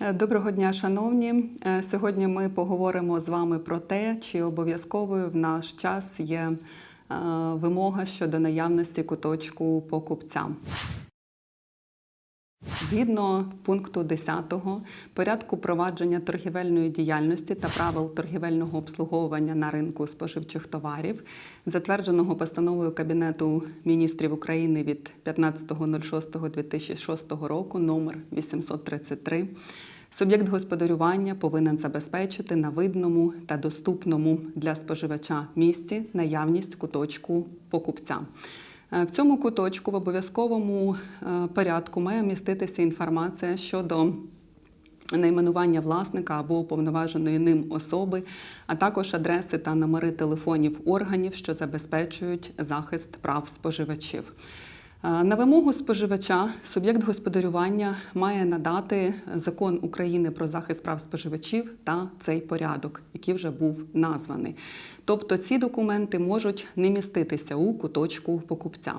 Е, Доброго дня, шановні. Е, Сьогодні ми поговоримо з вами про те, чи обов'язковою в наш час є е, вимога щодо наявності куточку покупця. Згідно пункту 10 порядку провадження торгівельної діяльності та правил торгівельного обслуговування на ринку споживчих товарів, затвердженого постановою Кабінету міністрів України від 15.06.2006 року номер 833, суб'єкт господарювання повинен забезпечити на видному та доступному для споживача місці наявність куточку покупця. Е, В цьому куточку в обов'язковому е, порядку має міститися інформація щодо найменування власника або уповноваженої ним особи, а також адреси та номери телефонів органів, що забезпечують захист прав споживачів. Е, На вимогу споживача суб'єкт господарювання має надати закон України про захист прав споживачів та цей порядок, який вже був названий. Тобто ці документи можуть не міститися у куточку покупця.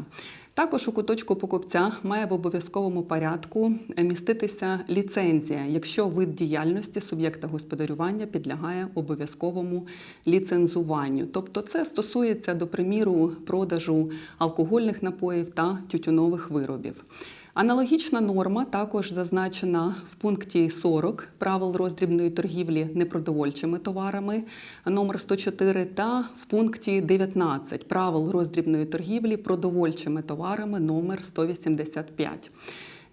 Також у куточку покупця має в обов'язковому порядку міститися ліцензія, якщо вид діяльності суб'єкта господарювання підлягає обов'язковому ліцензуванню. Тобто це стосується, до приміру, продажу алкогольних напоїв та тютюнових виробів. Аналогічна норма також зазначена в пункті 40 правил роздрібної торгівлі непродовольчими товарами номер 104 та в пункті 19 правил роздрібної торгівлі продовольчими товарами номер 185.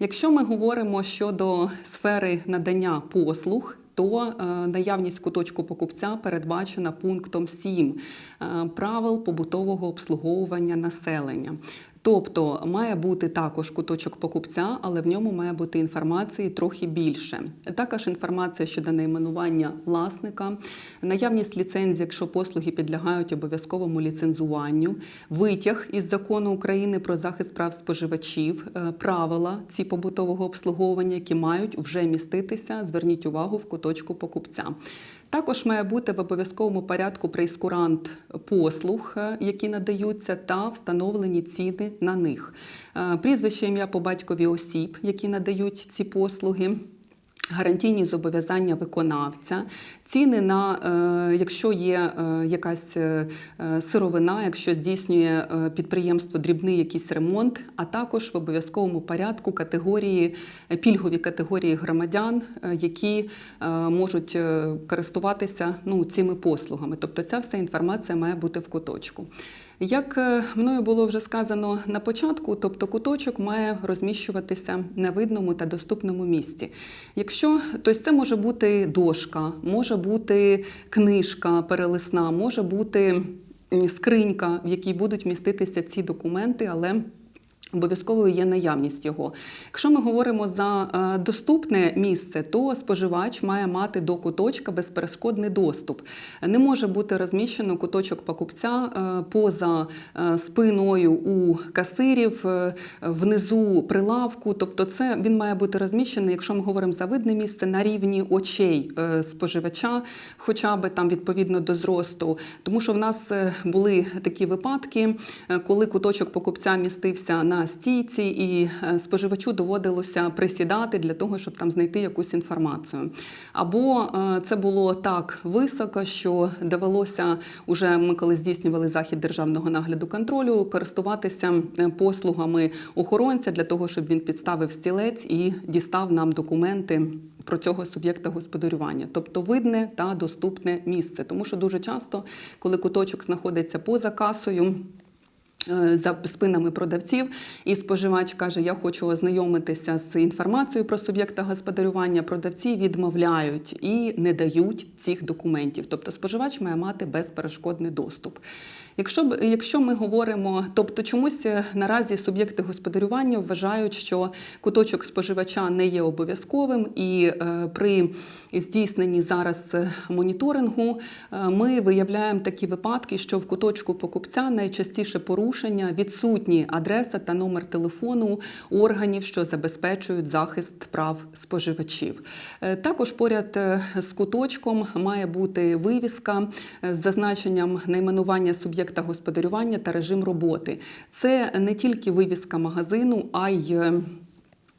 Якщо ми говоримо щодо сфери надання послуг, то е, наявність куточку покупця передбачена пунктом 7 е, правил побутового обслуговування населення. Тобто має бути також куточок покупця, але в ньому має бути інформації трохи більше. Також інформація щодо найменування власника, наявність ліцензії, якщо послуги підлягають обов'язковому ліцензуванню, витяг із закону України про захист прав споживачів, е, правила ці побутового обслуговування, які мають вже міститися. Зверніть увагу в куточку покупця. Також має бути в обов'язковому порядку прейскурант послуг, е, які надаються, та встановлені ціни на них. Е, Прізвище ім'я по батькові осіб, які надають ці послуги. Гарантійні зобов'язання виконавця, ціни на е, якщо є е, якась сировина, якщо здійснює підприємство дрібний якийсь ремонт, а також в обов'язковому порядку категорії пільгові категорії громадян, які можуть користуватися ну, цими послугами. Тобто ця вся інформація має бути в куточку. Як е, мною було вже сказано на початку, тобто куточок має розміщуватися на видному та доступному місці. Якщо то це може бути дошка, може бути книжка перелисна, може бути скринька, в якій будуть міститися ці документи, але Обов'язковою є наявність його. Якщо ми говоримо за е, доступне місце, то споживач має мати до куточка безперешкодний доступ. Не може бути розміщено куточок покупця е, поза е, спиною у касирів, внизу прилавку. Тобто, це він має бути розміщений, якщо ми говоримо за видне місце, на рівні очей споживача, хоча би там відповідно до зросту. Тому що в нас були такі випадки, коли куточок покупця містився на стійці, і е, споживачу доводилося присідати для того, щоб там знайти якусь інформацію. Або е, це було так високо, що довелося уже ми, коли здійснювали захід державного нагляду контролю, користуватися е, послугами охоронця для того, щоб він підставив стілець і дістав нам документи. Про цього суб'єкта господарювання, тобто видне та доступне місце, тому що дуже часто, коли куточок знаходиться поза касою. Е, За спинами продавців, і споживач каже: Я хочу ознайомитися з інформацією про суб'єкта господарювання. Продавці відмовляють і не дають цих документів. Тобто, споживач має мати безперешкодний доступ. Якщо якщо ми говоримо, тобто чомусь е, наразі суб'єкти господарювання вважають, що куточок споживача не є обов'язковим, і е, при здійсненні зараз е, моніторингу ми виявляємо такі випадки, що в куточку покупця найчастіше порушення відсутні адреса та номер телефону органів, що забезпечують захист прав споживачів. Також поряд з куточком має бути вивіска з зазначенням найменування суб'єкта суб'єкта господарювання та режим роботи. Це не тільки вивіска магазину, а й е,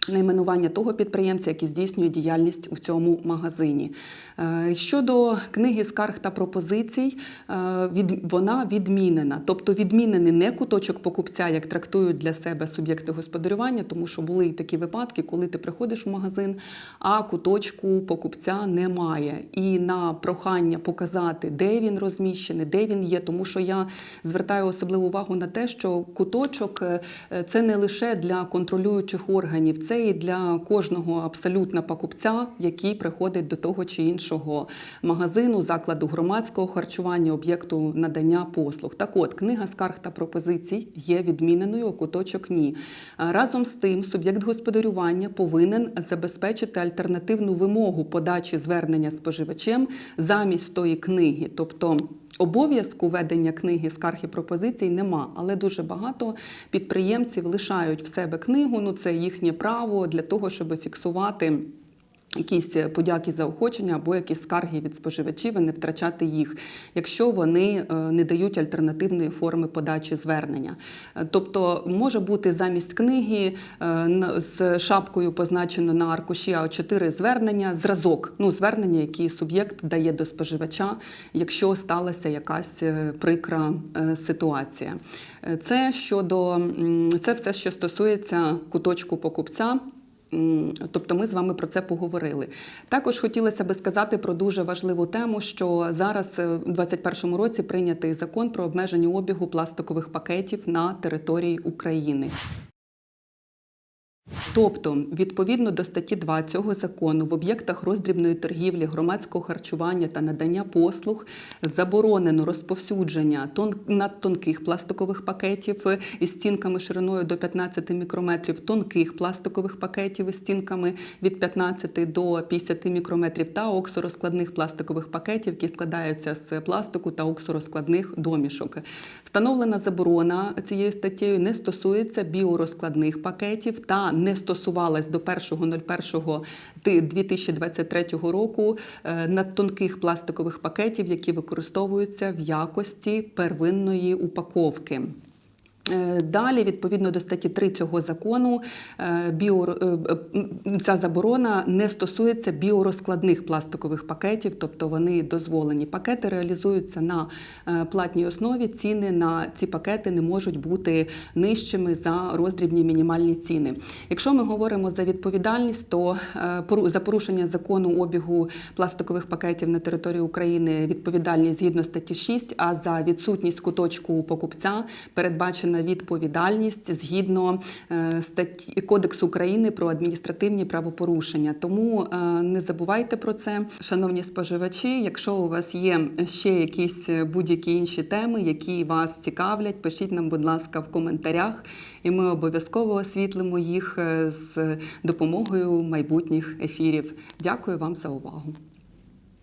найменування того підприємця, який здійснює діяльність у цьому магазині. Е, Щодо книги скарг та пропозицій, е, вона відмінена. Тобто відмінений не куточок покупця, як трактують для себе суб'єкти господарювання, тому що були і такі випадки, коли ти приходиш в магазин, а куточку покупця немає. І на прохання показати, де він розміщений, де він є, тому що я звертаю особливу увагу на те, що куточок е, це не лише для контролюючих органів, це і для кожного абсолютно покупця, який приходить до того чи іншого магазину, закладу громадського харчування, об'єкту надання послуг. Так от, книга скарг та пропозицій є відміненою, а куточок ні. Разом з тим, суб'єкт господарювання повинен забезпечити альтернативну вимогу подачі звернення споживачем замість тої книги. Тобто Обов'язку ведення книги скарг і пропозицій нема, але дуже багато підприємців лишають в себе книгу. Ну це їхнє право для того, щоб фіксувати. Якісь подяки заохочення або якісь скарги від споживачів і не втрачати їх, якщо вони е, не дають альтернативної форми подачі звернення. Е, Тобто може бути замість книги е, з шапкою позначено на аркуші А4 звернення, зразок, ну звернення, які суб'єкт дає до споживача, якщо сталася якась е, прикра е, ситуація. Е, Це щодо це все, що стосується куточку покупця. Тобто ми з вами про це поговорили. Також хотілося би сказати про дуже важливу тему, що зараз е, у 2021 році прийнятий закон про обмеження обігу пластикових пакетів на території України. Тобто, відповідно до статті 2 цього закону, в об'єктах роздрібної торгівлі, громадського харчування та надання послуг заборонено розповсюдження тон- надтонких пластикових пакетів із стінками шириною до 15 мікрометрів, тонких пластикових пакетів із стінками від 15 до 50 мікрометрів та оксорозкладних пластикових пакетів, які складаються з пластику та оксорозкладних домішок. Встановлена заборона цією статтею не стосується біорозкладних пакетів та не стосувалась до 1.01.2023 року е, надтонких пластикових пакетів, які використовуються в якості первинної упаковки. Е, Далі, відповідно до статті 3 цього закону, е, біо, е, ця заборона не стосується біорозкладних пластикових пакетів, тобто вони дозволені. Пакети реалізуються на платній основі. Ціни на ці пакети не можуть бути нижчими за роздрібні мінімальні ціни. Якщо ми говоримо за відповідальність, то за порушення закону обігу пластикових пакетів на території України відповідальність згідно статті 6, а за відсутність куточку покупця передбачена відповідальність згідно е, статті Кодексу України про адміністративні правопорушення. Тому е, не забувайте про це, шановні споживачі. Якщо у вас є ще якісь е, будь-які інші теми, які вас цікавлять, пишіть нам, будь ласка, в коментарях, і ми обов'язково освітлимо їх з допомогою майбутніх ефірів. Дякую вам за увагу.